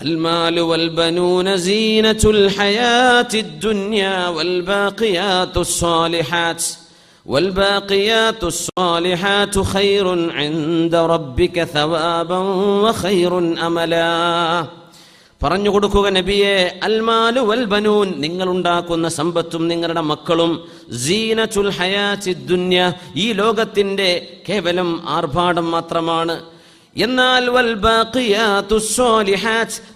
المال والبنون زينة الحياة الدنيا والباقيات الصالحات والباقيات الصالحات خير عند ربك ثوابا وخير أملا പറഞ്ഞു കൊടുക്കുക നബിയെ അൽമാലു വൽ ബനൂൻ നിങ്ങൾ ഉണ്ടാക്കുന്ന സമ്പത്തും നിങ്ങളുടെ മക്കളും സീനത്തുൽ ഹയാത്തി ദുന്യ ഈ ലോകത്തിന്റെ കേവലം ആർഭാടം മാത്രമാണ് എന്നാൽ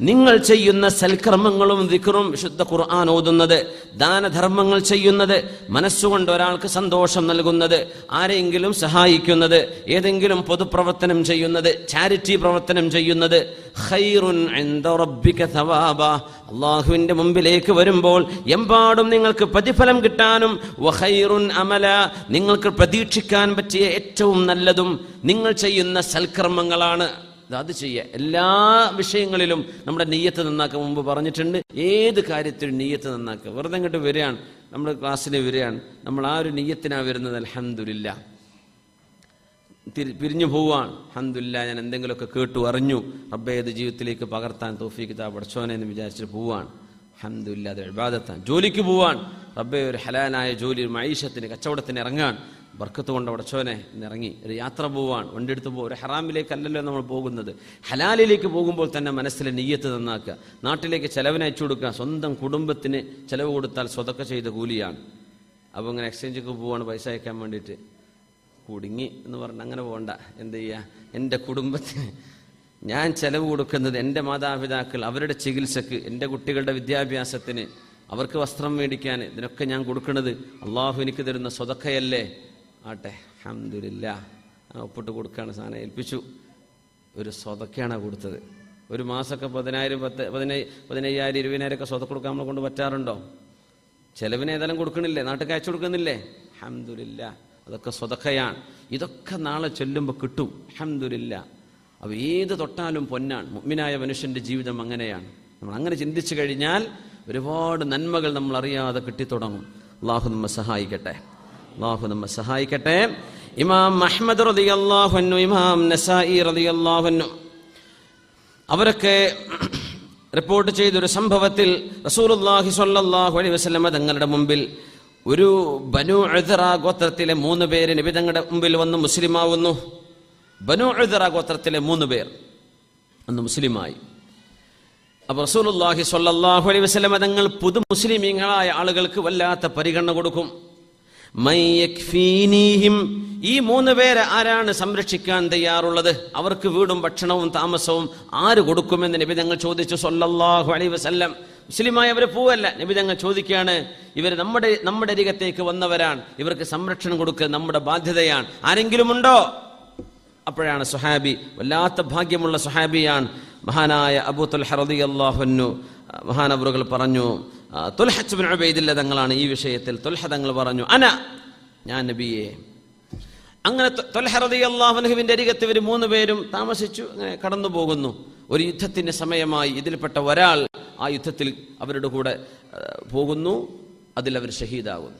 നിങ്ങൾ ചെയ്യുന്ന സൽക്കർമ്മങ്ങളും ദിക്റും വിശുദ്ധ ഖുർആൻ ഓതുന്നത് ദാനധർമ്മങ്ങൾ ചെയ്യുന്നത് മനസ്സുകൊണ്ട് ഒരാൾക്ക് സന്തോഷം നൽകുന്നത് ആരെങ്കിലും സഹായിക്കുന്നത് ഏതെങ്കിലും പൊതുപ്രവർത്തനം ചെയ്യുന്നത് ചാരിറ്റി പ്രവർത്തനം ചെയ്യുന്നത് അള്ളാഹുവിന്റെ മുമ്പിലേക്ക് വരുമ്പോൾ എമ്പാടും നിങ്ങൾക്ക് പ്രതിഫലം കിട്ടാനും അമല. നിങ്ങൾക്ക് പ്രതീക്ഷിക്കാൻ പറ്റിയ ഏറ്റവും നല്ലതും നിങ്ങൾ ചെയ്യുന്ന സൽക്കർമ്മങ്ങളാണ് അത് ചെയ്യുക. എല്ലാ വിഷയങ്ങളിലും നമ്മുടെ നെയ്യത്ത് നന്നാക്കാൻ മുമ്പ് പറഞ്ഞിട്ടുണ്ട്. ഏത് കാര്യത്തിലും നെയ്യത്ത് നന്നാക്കുക. വെറുതെ ഇങ്ങോട്ട് വരികയാണ്. നമ്മുടെ ക്ലാസ്സിന് വരികയാണ്. നമ്മൾ ആ ഒരു നെയ്യത്തിനാണ് വരുന്നത്. അലഹമില്ല തിരി പിരിഞ്ഞു പോവാണ് അഹമ്മദില്ല ഞാൻ എന്തെങ്കിലുമൊക്കെ കേട്ടു അറിഞ്ഞു. റബ്ബെ ഏത് ജീവിതത്തിലേക്ക് പകർത്താൻ തോഫീക്ക് താ പഠിച്ചോനെ എന്ന് വിചാരിച്ചിട്ട് പോവാണ് അഹമ്മദില്ല അത് എഴുപാതെത്താൻ ജോലിക്ക് പോവാൻ റബ്ബെ ഒരു ഹലാലായ ജോലി ഒരു മൈഷത്തിന് കച്ചവടത്തിന് ഇറങ്ങാൻ ബർക്കത്ത് കൊണ്ട് ഉടച്ചവനെ ഇറങ്ങി ഒരു യാത്ര പോവാണ് വണ്ടി എടുത്ത് പോകും ഒരു ഹറാമിലേക്കല്ലല്ലോ നമ്മൾ പോകുന്നത്. ഹലാലിലേക്ക് പോകുമ്പോൾ തന്നെ മനസ്സിലെ നെയ്യത്ത് നന്നാക്കുക. നാട്ടിലേക്ക് ചിലവിന് അയച്ചു കൊടുക്കുക. സ്വന്തം കുടുംബത്തിന് ചിലവ് കൊടുത്താൽ സ്വതൊക്കെ ചെയ്ത കൂലിയാണ്. അപ്പോൾ ഇങ്ങനെ എക്സ്ചേഞ്ചൊക്കെ പോവാണ് പൈസ അയക്കാൻ വേണ്ടിയിട്ട്. കുടുങ്ങി എന്ന് പറഞ്ഞ് അങ്ങനെ പോകണ്ട. എന്ത് ചെയ്യുക എന്റെ കുടുംബത്തിന് ഞാൻ ചിലവ് കൊടുക്കുന്നത് എന്റെ മാതാപിതാക്കൾ അവരുടെ ചികിത്സക്ക് എന്റെ കുട്ടികളുടെ വിദ്യാഭ്യാസത്തിന്. അവർക്ക് വസ്ത്രം മേടിക്കാൻ ഇതിനൊക്കെ ഞാൻ കൊടുക്കുന്നത്. അള്ളാഹു എനിക്ക് തരുന്ന സ്വതക്കയല്ലേ? ആട്ടെ അഹമ്മദില്ല ഒപ്പിട്ട് കൊടുക്കുകയാണ് സാധനം ഏൽപ്പിച്ചു. ഒരു സ്വതക്കെയാണ് കൊടുത്തത്. ഒരു മാസമൊക്കെ പതിനായിരം പത്ത് പതിനയ്യ പതിനയ്യായിരം ഇരുപതിനായിരം ഒക്കെ സ്വതക്ക കൊടുക്കാൻ നമ്മളെ കൊണ്ട് പറ്റാറുണ്ടോ? ചിലവിന് ഏതായാലും കൊടുക്കണില്ലേ? നാട്ടിൽ അയച്ചു കൊടുക്കുന്നില്ലേ? അഹമ്മദില്ല അതൊക്കെ സ്വതക്കയാണ്. ഇതൊക്കെ നാളെ ചൊല്ലുമ്പോൾ കിട്ടും. അഹമ്മദില്ല അവ ഏത് തൊട്ടാലും പൊന്നാണ്. മുമ്മിനായ മനുഷ്യന്റെ ജീവിതം അങ്ങനെയാണ്. നമ്മൾ അങ്ങനെ ചിന്തിച്ചു കഴിഞ്ഞാൽ ഒരുപാട് നന്മകൾ നമ്മൾ അറിയാതെ കിട്ടിത്തുടങ്ങും. അള്ളാഹു നമ്മെ സഹായിക്കട്ടെ. അള്ളാഹു നമ്മെ സഹായിക്കട്ടെ. ഇമാം അഹമ്മദ് റതി അള്ളാഹുന്നു ഇമാം നസായി റതി അള്ളാഹുന്നു അവരൊക്കെ റിപ്പോർട്ട് ചെയ്തൊരു സംഭവത്തിൽ റസൂലുല്ലാഹി സ്വല്ലല്ലാഹു അലൈഹി വസ്ലമ തങ്ങളുടെ മുമ്പിൽ ഒരു ബനു അഴുതറ ഗോത്രത്തിലെ മൂന്ന് പേര് നബി തങ്ങളുടെ മുമ്പിൽ വന്ന് മുസ്ലിമാവുന്നു. ബനു അഴുതറ ഗോത്രത്തിലെ മൂന്ന് പേർ അന്ന് മുസ്ലിമായി. അപ്പോൾ റസൂലുല്ലാഹി സ്വല്ലല്ലാഹു അലൈഹി വസ്ലമ തങ്ങൾ പുതു മുസ്ലിമീങ്ങളായ ആളുകൾക്ക് വല്ലാത്ത പരിഗണന കൊടുക്കും. ഈ മൂന്ന് പേരെ ആരാണ് സംരക്ഷിക്കാൻ തയ്യാറുള്ളത്? അവർക്ക് വീടും ഭക്ഷണവും താമസവും ആര് കൊടുക്കുമെന്ന് നബി തങ്ങൾ ചോദിച്ചു സൊല്ലാഹു അലൈ വസല്ലം. മുസ്ലിമായ അവർ പോവല്ല. നബി തങ്ങൾ ചോദിക്കുകയാണ് ഇവർ നമ്മുടെ നമ്മുടെ അരികത്തേക്ക് വന്നവരാണ്. ഇവർക്ക് സംരക്ഷണം കൊടുക്കുക നമ്മുടെ ബാധ്യതയാണ്. ആരെങ്കിലും ഉണ്ടോ അപ്പോഴാണ് സുഹാബി വല്ലാത്ത ഭാഗ്യമുള്ള സുഹാബിയാണ് മഹാനായ അബൂത്തുൽ ഹറദി അള്ളാഹുന്നു മഹാനബറുകൾ പറഞ്ഞു തുൽഹച്ചുബിൻ ഉബൈദില്ല തങ്ങളാണ് ഈ വിഷയത്തിൽ തുൽഹ തങ്ങൾ പറഞ്ഞു അന ഞാൻ നബിയെ. അങ്ങനെ തൊൽഹറതി റളിയല്ലാഹുവിന്റെ അരികത്ത് ഇവർ മൂന്ന് പേരും താമസിച്ചു അങ്ങനെ കടന്നു പോകുന്നു. ഒരു യുദ്ധത്തിന്റെ സമയമായി ഇതിൽപ്പെട്ട ഒരാൾ ആ യുദ്ധത്തിൽ അവരുടെ കൂടെ പോകുന്നു അതിൽ അവർ ഷഹീദാകുന്നു.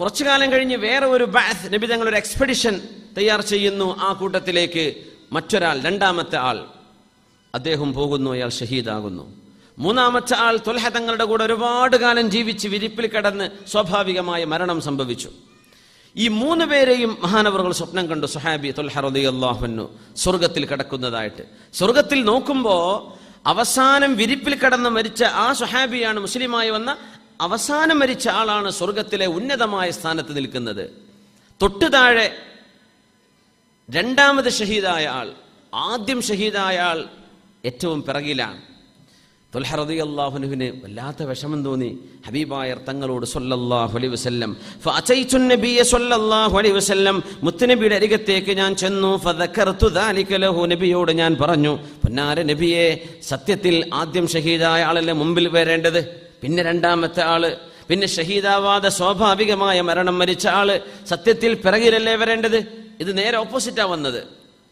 കുറച്ചു കാലം കഴിഞ്ഞ് വേറെ ഒരു ബാസ് നബി തങ്ങൾ ഒരു എക്സ്പെഡിഷൻ തയ്യാർ ചെയ്യുന്നു ആ കൂട്ടത്തിലേക്ക് മറ്റൊരാൾ രണ്ടാമത്തെ ആൾ അദ്ദേഹം പോകുന്നു അയാൾ ഷഹീദാകുന്നു. മൂന്നാമത്തെ ആൾ തൊൽഹ തങ്ങളുടെ കൂടെ ഒരുപാട് കാലം ജീവിച്ച് വിരിപ്പിൽ കിടന്ന് സ്വാഭാവികമായ മരണം സംഭവിച്ചു. ഈ മൂന്ന് പേരെയും മഹാനവറുകൾ സ്വപ്നം കണ്ടു സുഹാബി തൊൽഹ റളിയല്ലാഹുവിനു സ്വർഗത്തിൽ കിടക്കുന്നതായിട്ട്. സ്വർഗത്തിൽ നോക്കുമ്പോൾ അവസാനം വിരിപ്പിൽ കിടന്ന് മരിച്ച ആ സുഹാബിയാണ് മുസ്ലിമായി വന്ന അവസാനം മരിച്ച ആളാണ് സ്വർഗത്തിലെ ഉന്നതമായ സ്ഥാനത്ത് നിൽക്കുന്നത്. തൊട്ടു താഴെ രണ്ടാമത് ഷഹീദായ ആൾ ആദ്യം ഷഹീദായ ആൾ ഏറ്റവും പിറകിലാണ്. തൊൽഹറതി അള്ളാഹുനുവിന് വല്ലാത്ത വിഷമം തോന്നി. ഹബീബായർ തങ്ങളോട് സല്ലല്ലാഹു അലൈഹി വസല്ലം നബിയ സല്ലല്ലാഹു അലൈഹി വസല്ലം മുത്തുനബിയുടെ അരികത്തേക്ക് ഞാൻ ചെന്നു. ലഹു നബിയോട് ഞാൻ പറഞ്ഞു. പൊന്നാര നബിയെ സത്യത്തിൽ ആദ്യം ഷഹീദായ ആളല്ലേ മുമ്പിൽ വരേണ്ടത്? പിന്നെ രണ്ടാമത്തെ ആൾ പിന്നെ ഷഹീദാവാതെ സ്വാഭാവികമായ മരണം മരിച്ച ആൾ സത്യത്തിൽ പിറകിലല്ലേ വരേണ്ടത്? ഇത് നേരെ ഓപ്പോസിറ്റാ വന്നത്.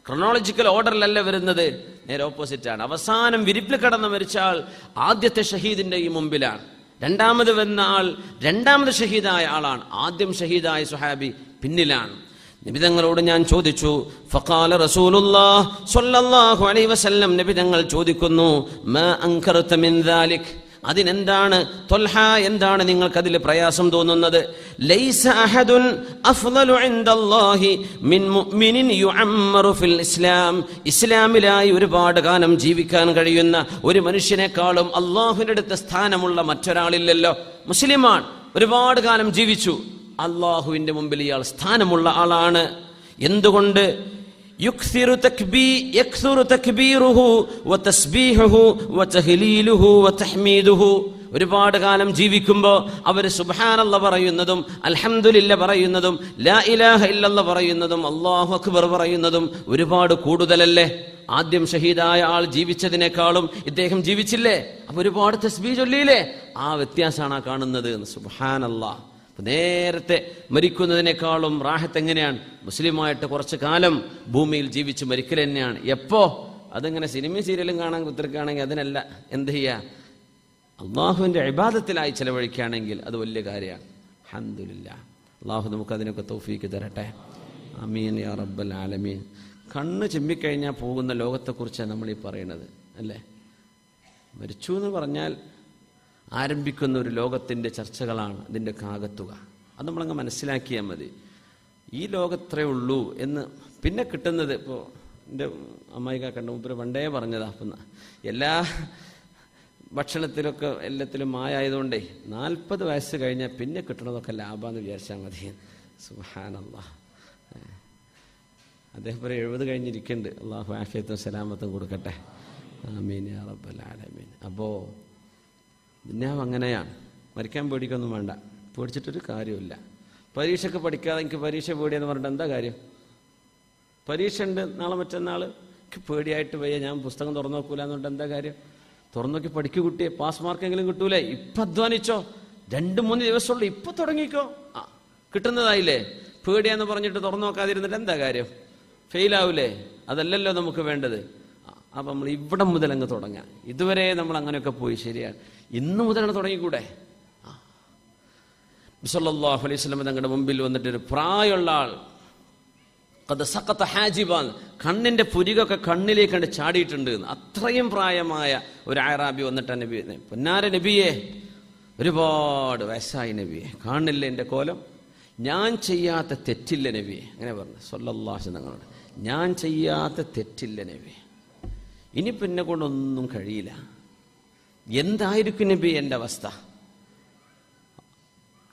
ക്രൊണോളജിക്കൽ ഓർഡറിലല്ല വരുന്നത്. നേരെ ഓപ്പോസിറ്റ് ആണ്. അവസാനം വിരിപ്പിൽ കടന്ന് മരിച്ച ആൾ ആദ്യത്തെ ഷഹീദിന്റെ ഈ മുമ്പിലാണ്. രണ്ടാമത് വന്ന ആൾ രണ്ടാമത് ഷഹീദായ ആളാണ്. ആദ്യം ഷഹീദായ സുഹാബി പിന്നിലാണ്. നിബിതങ്ങളോട് ഞാൻ ചോദിച്ചു ഫഖാല റസൂലുള്ളാഹി സ്വല്ലല്ലാഹു അലൈഹി വസല്ലം. നിബിതങ്ങൾ ചോദിക്കുന്നു മാ അൻകർത മിൻ ദാലിക്? അതിനെന്താണ്? തൊൽഹ എന്താണ് നിങ്ങൾക്ക് അതിൽ പ്രയാസം തോന്നുന്നത്? ലൈസ അഹദുൻ അഫ്ളലു ഇൻദല്ലാഹി മിൻ ഫിൽ ഇസ്ലാം. ഇസ്ലാമിലായി ഒരുപാട് കാലം ജീവിക്കാൻ കഴിയുന്ന ഒരു മനുഷ്യനേക്കാളും അള്ളാഹുവിന്റെ അടുത്ത് സ്ഥാനമുള്ള മറ്റൊരാളില്ലല്ലോ. മുസ്ലിമാൻ ഒരുപാട് കാലം ജീവിച്ചു. അള്ളാഹുവിന്റെ മുമ്പിൽ ഇയാൾ സ്ഥാനമുള്ള ആളാണ്. എന്തുകൊണ്ട്? യുക്സിറു തക്ബീ يكثر തക്ബീറുഹു وتسبيحه وتهليله وتحميده ഒരുപാട് കാലം ജീവിക്കുമ്പോൾ അവർ സുബ്ഹാനല്ലാഹ് പറയുന്നതും അൽഹംദുലില്ല പറയുന്നതും ലാ ഇലാഹ ഇല്ലല്ല പറയുന്നതും അല്ലാഹു അക്ബർ പറയുന്നതും ഒരുപാട് കൂടുതലല്ലേ? ആദ്യം ഷഹീദായ ആൾ ജീവിച്ചതിനേക്കാളും ഇദ്ദേഹം ജീവിച്ചില്ലേ? അപ്പൊ ഒരുപാട് തസ്ബീ ചൊല്ലിയില്ലേ ആ വ്യത്യാസമാണ് കാണുന്നത്. സുബ്ഹാനല്ലാ. നേരത്തെ മരിക്കുന്നതിനേക്കാളും റാഹത്ത് എങ്ങനെയാണ്? മുസ്ലിമായിട്ട് കുറച്ച് കാലം ഭൂമിയിൽ ജീവിച്ച് മരിക്കൽ തന്നെയാണ്. എപ്പോ? അതിങ്ങനെ സിനിമയും സീരിയലും കാണാൻ കുത്തിരിക്കുകയാണെങ്കിൽ അതിനല്ല. എന്ത് ചെയ്യുക അള്ളാഹുവിന്റെ അഭിബാധത്തിലായി ചെലവഴിക്കുകയാണെങ്കിൽ അത് വലിയ കാര്യമാണ്. അഹമ്മദില്ല അള്ളാഹു നമുക്ക് അതിനൊക്കെ തൗഫീക്ക് തരട്ടെ. അമീൻ യാ റബ്ബൽ ആലമീൻ. കണ്ണ് ചെമ്മിക്കഴിഞ്ഞാൽ പോകുന്ന ലോകത്തെക്കുറിച്ചാണ് നമ്മൾ ഈ പറയുന്നത്. അല്ലേ? മരിച്ചു എന്ന് പറഞ്ഞാൽ ആരംഭിക്കുന്ന ഒരു ലോകത്തിന്റെ ചർച്ചകളാണ് ഇതിന്റെ കാകത്തുക. അത് നമ്മളങ്ങ് മനസ്സിലാക്കിയാൽ മതി. ഈ ലോകത്രേ ഉള്ളൂ എന്ന് പിന്നെ കിട്ടുന്നത് ഇപ്പോൾ എന്റെ അമ്മായിക്ക കണ്ട മുമ്പ് പണ്ടേ പറഞ്ഞതാ അപ്പം എല്ലാ ഭക്ഷണത്തിലൊക്കെ എല്ലാത്തിലും മായായതുകൊണ്ടേ നാൽപ്പത് വയസ്സ് കഴിഞ്ഞാൽ പിന്നെ കിട്ടണതൊക്കെ ലാഭമെന്ന് വിചാരിച്ചാൽ മതി. സുഹാനല്ല അദ്ദേഹം ഒരു എഴുപത് കഴിഞ്ഞിരിക്കുന്നുണ്ട്. അള്ളാഹു ആഫിയത്തും സലാമത്തും കൊടുക്കട്ടെ. ആമീൻ യാ റബ്ബൽ ആലമീൻ. അപ്പോൾ ദുന്യാവ് അങ്ങനെയാണ്. മരിക്കാൻ പേടിക്കൊന്നും വേണ്ട. പേടിച്ചിട്ടൊരു കാര്യമില്ല പരീക്ഷയ്ക്ക് പഠിക്കാതെ എനിക്ക് പരീക്ഷ പേടിയെന്ന് പറഞ്ഞിട്ട് എന്താ കാര്യം? പരീക്ഷ ഉണ്ട് നാളെ മറ്റന്നാൾ എനിക്ക് പേടിയായിട്ട് വയ്യ. ഞാൻ പുസ്തകം തുറന്നു നോക്കൂല എന്നുകൊണ്ട് എന്താ കാര്യം? തുറന്നു നോക്കി പഠിക്കു കുട്ടിയെ. പാസ് മാർക്കെങ്കിലും കിട്ടൂലേ? ഇപ്പം അധ്വാനിച്ചോ? രണ്ട് മൂന്ന് ദിവസമുള്ളൂ. ഇപ്പം തുടങ്ങിക്കോ. ആ കിട്ടുന്നതായില്ലേ? പേടിയാന്ന് പറഞ്ഞിട്ട് തുറന്നു നോക്കാതിരുന്നിട്ട് എന്താ കാര്യം? ഫെയിലാവൂലേ? അതല്ലല്ലോ നമുക്ക് വേണ്ടത്. അപ്പം നമ്മൾ ഇവിടെ മുതൽ അങ്ങ് തുടങ്ങാം. ഇതുവരെ നമ്മൾ അങ്ങനെയൊക്കെ പോയി ശരിയാണ്. ഇന്ന് മുതലാണ് തുടങ്ങിക്കൂടെ? ബിസല്ലാഹു അലൈഹി സ്വലം തങ്ങളുടെ മുമ്പിൽ വന്നിട്ട് ഒരു പ്രായമുള്ള ആൾ. കത് സക്കത്ത ഹാജിബാൻ. കണ്ണിന്റെ പുരികൊക്കെ കണ്ണിലേക്ക് കണ്ട് ചാടിയിട്ടുണ്ട് അത്രയും പ്രായമായ ഒരു ആറാബി വന്നിട്ട് നബി പൊന്നാര നബിയെ ഒരുപാട് വയസ്സായി നബിയെ. കാണില്ല എന്റെ കോലം? ഞാൻ ചെയ്യാത്ത തെറ്റില്ല നബിയെ. അങ്ങനെ പറഞ്ഞു. സൊല്ലാഹു തങ്ങളോട്. ഞാൻ ചെയ്യാത്ത തെറ്റില്ല നബിയെ. ഇനി പിന്നെ കൊണ്ടൊന്നും കഴിയില്ല. എന്തായിരിക്കും നബി എന്റെ അവസ്ഥ?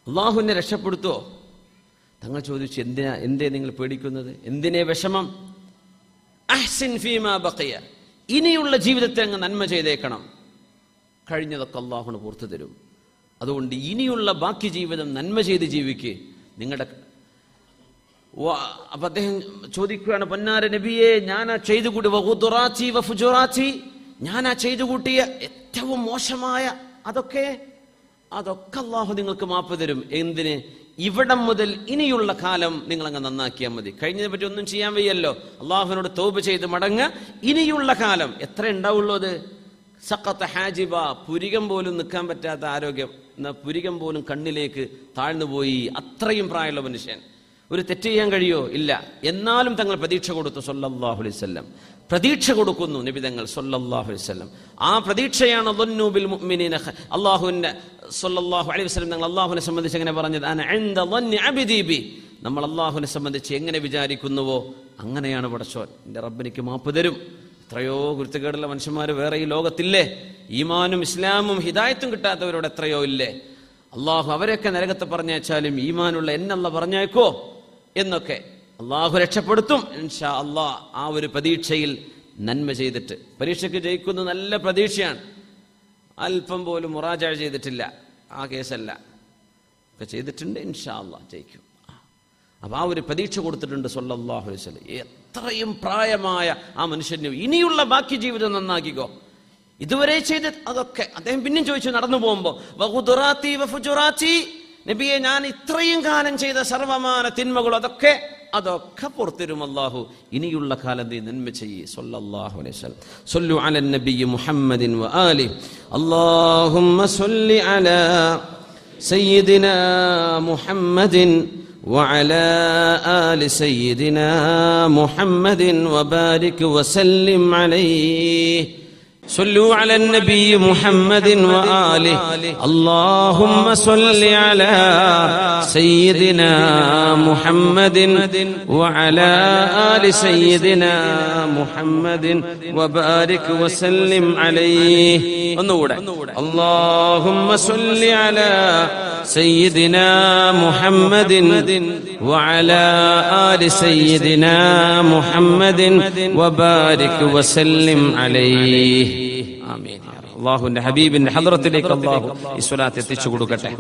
അള്ളാഹുവിനെ രക്ഷപ്പെടുത്തോ? തങ്ങൾ ചോദിച്ചു എന്തിനാ എന്തേ നിങ്ങൾ പേടിക്കുന്നത്? എന്തിനെ വിഷമം? അഹ്സിൻ ഫീമാ ഇനിയുള്ള ജീവിതത്തെ അങ്ങ് നന്മ ചെയ്തേക്കണം. കഴിഞ്ഞതൊക്കെ അള്ളാഹുന് പുറത്തു തരും. അതുകൊണ്ട് ഇനിയുള്ള ബാക്കി ജീവിതം നന്മ ചെയ്ത് ജീവിക്ക്. നിങ്ങളുടെ അപ്പൊ അദ്ദേഹം ചോദിക്കുകയാണ് പൊന്നാര നബിയെ ഞാനാ ചെയ്തു കൂടി ആ ചെയ്തു കൂട്ടിയ ഏറ്റവും മോശമായ അതൊക്കെ? അതൊക്കെ അള്ളാഹു നിങ്ങൾക്ക് മാപ്പ് തരും. എന്തിന്? ഇവിടം മുതൽ ഇനിയുള്ള കാലം നിങ്ങൾ അങ്ങ് നന്നാക്കിയാൽ മതി. കഴിഞ്ഞതിനെ പറ്റി ഒന്നും ചെയ്യാൻ വയ്യല്ലോ. അള്ളാഹുവിനോട് തോപ് ചെയ്ത് മടങ്ങ ഇനിയുള്ള കാലം. എത്ര ഉണ്ടാവുള്ളൂ അത്? സക്കത്ത ഹാജിബ പുരികം പോലും നിൽക്കാൻ പറ്റാത്ത ആരോഗ്യം. എന്നാ പുരികം പോലും കണ്ണിലേക്ക് താഴ്ന്നു പോയി. അത്രയും പ്രായമുള്ള മനുഷ്യൻ. ഒരു തെറ്റ് ചെയ്യാൻ കഴിയോ? ഇല്ല. എന്നാലും തങ്ങൾ പ്രതീക്ഷ കൊടുത്തു സൊല്ലാഹു അലൈവല്ലം പ്രതീക്ഷ കൊടുക്കുന്നു നിബിതങ്ങൾ സൊല്ലാഹു അലൈവല്ലം ആ പ്രതീക്ഷയാണ് അള്ളാഹുവിന്റെ മുഅ്മിനീന സൊല്ലാഹു അലൈഹി വസ്ലം തങ്ങൾ അള്ളാഹുവിനെ സംബന്ധിച്ച് എങ്ങനെ പറഞ്ഞത്? നമ്മൾ അള്ളാഹുവിനെ സംബന്ധിച്ച് എങ്ങനെ വിചാരിക്കുന്നുവോ? അങ്ങനെയാണ് പടച്ചോൻ എന്റെ റബ്ബിനിക്ക് മാപ്പ് തരും. എത്രയോ കുരുത്തക്കേടുള്ള മനുഷ്യന്മാർ വേറെ ഈ ലോകത്തില്ലേ? ഈമാനും ഇസ്ലാമും ഹിദായത്തും കിട്ടാത്തവരോട് എത്രയോ ഇല്ലേ? അള്ളാഹു അവരെയൊക്കെ നരകത്തെ പറഞ്ഞയച്ചാലും ഈമാനുള്ള എന്നല്ല പറഞ്ഞേക്കോ എന്നൊക്കെ അള്ളാഹു രക്ഷപ്പെടുത്തും. ഇൻഷാ അള്ളാഹ് ആ ഒരു പ്രതീക്ഷയിൽ നന്മ ചെയ്തിട്ട്. പരീക്ഷയ്ക്ക് ജയിക്കുന്ന നല്ല പ്രതീക്ഷയാണ്. അല്പം പോലും മുറാജ ചെയ്തിട്ടില്ല. ആ കേസല്ല. ഒക്കെ ചെയ്തിട്ടുണ്ട് ഇൻഷാ അള്ളാഹ് ജയിക്കും. അപ്പം ആ ഒരു പ്രതീക്ഷ കൊടുത്തിട്ടുണ്ട് സൊല്ലാഹു വസ്ലം എത്രയും പ്രായമായ ആ മനുഷ്യന് ഇനിയുള്ള ബാക്കി ജീവിതം നന്നാക്കിക്കോ. ഇതുവരെ ചെയ്ത് അതൊക്കെ അദ്ദേഹം പിന്നെയും ചോദിച്ചു നടന്നു പോകുമ്പോൾ നബിയെ ഞാൻ ഇത്രയും കാലം ചെയ്ത സർവമാന തിന്മകൾ അതൊക്കെ അതൊക്കെ പുറത്തിരും അല്ലാഹു ഇനിയുള്ള കാലം നീ നന്മ ചെയ്യേ സല്ലല്ലാഹു അലൈഹി വസല്ലം സല്ലു അലൻ നബി മുഹമ്മദിൻ വആലി അല്ലാഹുമ്മ സല്ലി അലാ سيدنا محمد وعلى آل سيدنا محمد وبارك وسلم عليه صلوا على النبي محمد وآله. اللهم صل على سيدنا محمد وعلى آل سيدنا محمد وبارك وسلم عليه ഒന്നുകൂടെ اللهم صل على سيدنا محمد وعلى آل سيدنا محمد وبارك وسلم عليه ആമീൻ അള്ളാഹുവിന്റെ ഹബീബിന്റെ ഹദ്റത്തിലേക്ക് അള്ളാഹു ഈ സ്വലാത്ത് എത്തിച്ചു കൊടുക്കട്ടെ